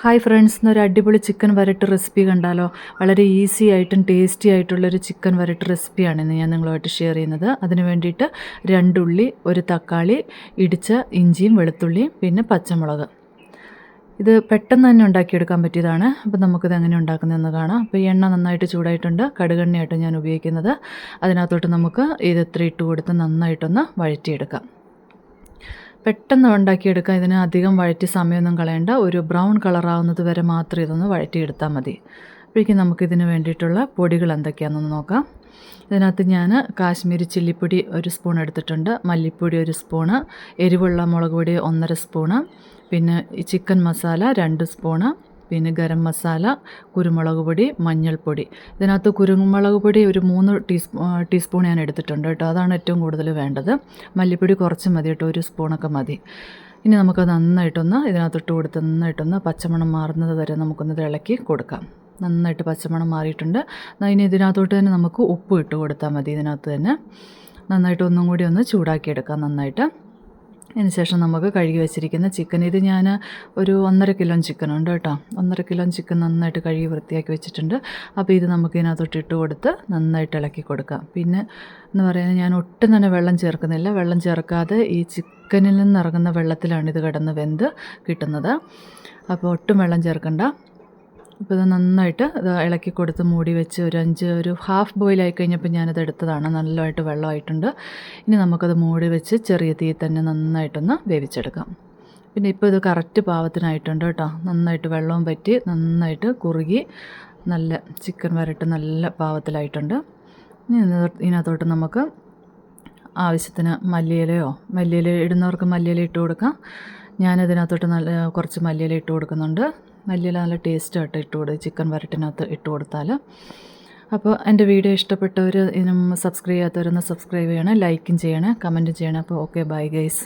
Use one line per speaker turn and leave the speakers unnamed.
Hi friends എന്നൊരു അടിപൊളി chicken വരട്ട് recipe കണ്ടാലോ? വളരെ ഈസി ആയിട്ടും ടേസ്റ്റി ആയിട്ടുള്ളൊരു ചിക്കൻ വരട്ട് റെസിപ്പിയാണ് ഇന്ന് ഞാൻ നിങ്ങളുമായിട്ട് ഷെയർ ചെയ്യുന്നത്. അതിന് വേണ്ടിയിട്ട് രണ്ടുള്ളി ഒരു തക്കാളി ഇടിച്ച ഇഞ്ചിയും വെളുത്തുള്ളിയും പിന്നെ പച്ചമുളക്. ഇത് പെട്ടെന്ന് തന്നെ ഉണ്ടാക്കിയെടുക്കാൻ പറ്റിയതാണ്. അപ്പോൾ നമുക്കിത് എങ്ങനെ ഉണ്ടാക്കുന്നതെന്ന് കാണാം. അപ്പോൾ എണ്ണ നന്നായിട്ട് ചൂടായിട്ടുണ്ട്. കടുകെണ്ണയായിട്ട് ഞാൻ ഉപയോഗിക്കുന്നത്. അതിനകത്തോട്ട് നമുക്ക് ഇത് ഇത്ര ഇട്ട് കൊടുത്ത് നന്നായിട്ടൊന്ന് വഴറ്റിയെടുക്കാം. പെട്ടെന്ന് ഉണ്ടാക്കിയെടുക്കാൻ ഇതിന് അധികം വഴറ്റി സമയമൊന്നും കളയണ്ട. ഒരു ബ്രൗൺ കളറാവുന്നത് വരെ മാത്രം ഇതൊന്ന് വഴറ്റിയെടുത്താൽ മതി. അപ്പോഴേക്കും നമുക്കിതിന് വേണ്ടിയിട്ടുള്ള പൊടികൾ എന്തൊക്കെയാണെന്ന് നോക്കാം. ഇതിനകത്ത് ഞാൻ കാശ്മീരി ചില്ലിപ്പൊടി ഒരു സ്പൂൺ എടുത്തിട്ടുണ്ട്. മല്ലിപ്പൊടി ഒരു സ്പൂണ്. എരിവുള്ള മുളക് പൊടി ഒന്നര സ്പൂണ്. പിന്നെ ചിക്കൻ മസാല രണ്ട് സ്പൂണ്. പിന്നെ ഗരം മസാല കുരുമുളക് പൊടി മഞ്ഞൾപ്പൊടി. ഇതിനകത്ത് കുരുമുളക് പൊടി ഒരു മൂന്ന് ടീസ്പൂ ടീസ്പൂൺ ഞാൻ എടുത്തിട്ടുണ്ട് കേട്ടോ. അതാണ് ഏറ്റവും കൂടുതൽ വേണ്ടത്. മല്ലിപ്പൊടി കുറച്ച് മതി കേട്ടോ ഒരു സ്പൂണൊക്കെ മതി. ഇനി നമുക്ക് നന്നായിട്ടൊന്ന് ഇതിനകത്തിട്ട് കൊടുത്ത് നന്നായിട്ടൊന്ന് പച്ചമണം മാറുന്നത് വരെ നമുക്കൊന്ന് ഇളക്കി കൊടുക്കാം. നന്നായിട്ട് പച്ചമണം മാറിയിട്ടുണ്ട്. ഇനി ഇതിനകത്തോട്ട് തന്നെ നമുക്ക് ഉപ്പ് ഇട്ട് കൊടുത്താൽ മതി ഇതിനകത്ത് തന്നെ. നന്നായിട്ട് ഒന്നും കൂടി ഒന്ന് ചൂടാക്കിയെടുക്കാം നന്നായിട്ട്. അതിന് ശേഷം നമുക്ക് കഴുകി വെച്ചിരിക്കുന്ന ചിക്കൻ ഇത് ഞാൻ ഒരു ഒന്നര കിലോ ചിക്കൻ ഉണ്ട് കേട്ടോ. ഒന്നര കിലോ ചിക്കൻ നന്നായിട്ട് കഴുകി വൃത്തിയാക്കി വെച്ചിട്ടുണ്ട്. അപ്പോൾ ഇത് നമുക്ക് ഇതിനകത്തോട്ട് ഇട്ട് കൊടുത്ത് നന്നായിട്ട് ഇളക്കി കൊടുക്കാം. പിന്നെ എന്ന് പറയുന്നത് ഞാൻ ഒട്ടും തന്നെ വെള്ളം ചേർക്കുന്നില്ല. വെള്ളം ചേർക്കാതെ ഈ ചിക്കനിൽ നിന്ന് ഇറങ്ങുന്ന വെള്ളത്തിലാണ് ഇത് കിടന്ന് വെന്ത് കിട്ടുന്നത്. അപ്പോൾ ഒട്ടും വെള്ളം ചേർക്കണ്ട. അപ്പോൾ ഇത് നന്നായിട്ട് ഇത് ഇളക്കി കൊടുത്ത് മൂടി വെച്ച് ഒരു അഞ്ച് ഒരു ഹാഫ് ബോയിൽ ആയി കഴിഞ്ഞപ്പോൾ ഞാനത് എടുത്തതാണ്. നല്ലതായിട്ട് വെള്ളമായിട്ടുണ്ട്. ഇനി നമുക്കത് മൂടി വെച്ച് ചെറിയ തീ തന്നെ നന്നായിട്ടൊന്ന് വേവിച്ചെടുക്കാം. പിന്നെ ഇപ്പോൾ ഇത് കറക്റ്റ് പാവത്തിനായിട്ടുണ്ട് കേട്ടോ. നന്നായിട്ട് വെള്ളവും പറ്റി നന്നായിട്ട് കുറുകി നല്ല ചിക്കൻ വരട്ട് നല്ല പാവത്തിലായിട്ടുണ്ട് ഇനി ഇതിനകത്തോട്ട് നമുക്ക് ആവശ്യത്തിന് മല്ലിയിലയോ മല്ലിയില ഇടുന്നവർക്ക് മല്ലിയില ഇട്ട് കൊടുക്കാം. ഞാനതിനകത്തോട്ട് നല്ല കുറച്ച് മല്ലിയില ഇട്ട് കൊടുക്കുന്നുണ്ട്. മല്ലിയില നല്ല ടേസ്റ്റായിട്ട് ഇട്ട് കൊടുക്കുക ചിക്കൻ വരട്ടിനകത്ത് ഇട്ട് കൊടുത്താൽ അപ്പോൾ എന്റെ വീഡിയോ ഇഷ്ടപ്പെട്ടവർ ഇതിനും സബ്സ്ക്രൈബ് ചെയ്യാത്തവരൊന്ന് സബ്സ്ക്രൈബ് ചെയ്യണം ലൈക്കും ചെയ്യണം കമന്റും ചെയ്യണം. അപ്പോൾ ഓക്കെ ബൈ ഗൈസ്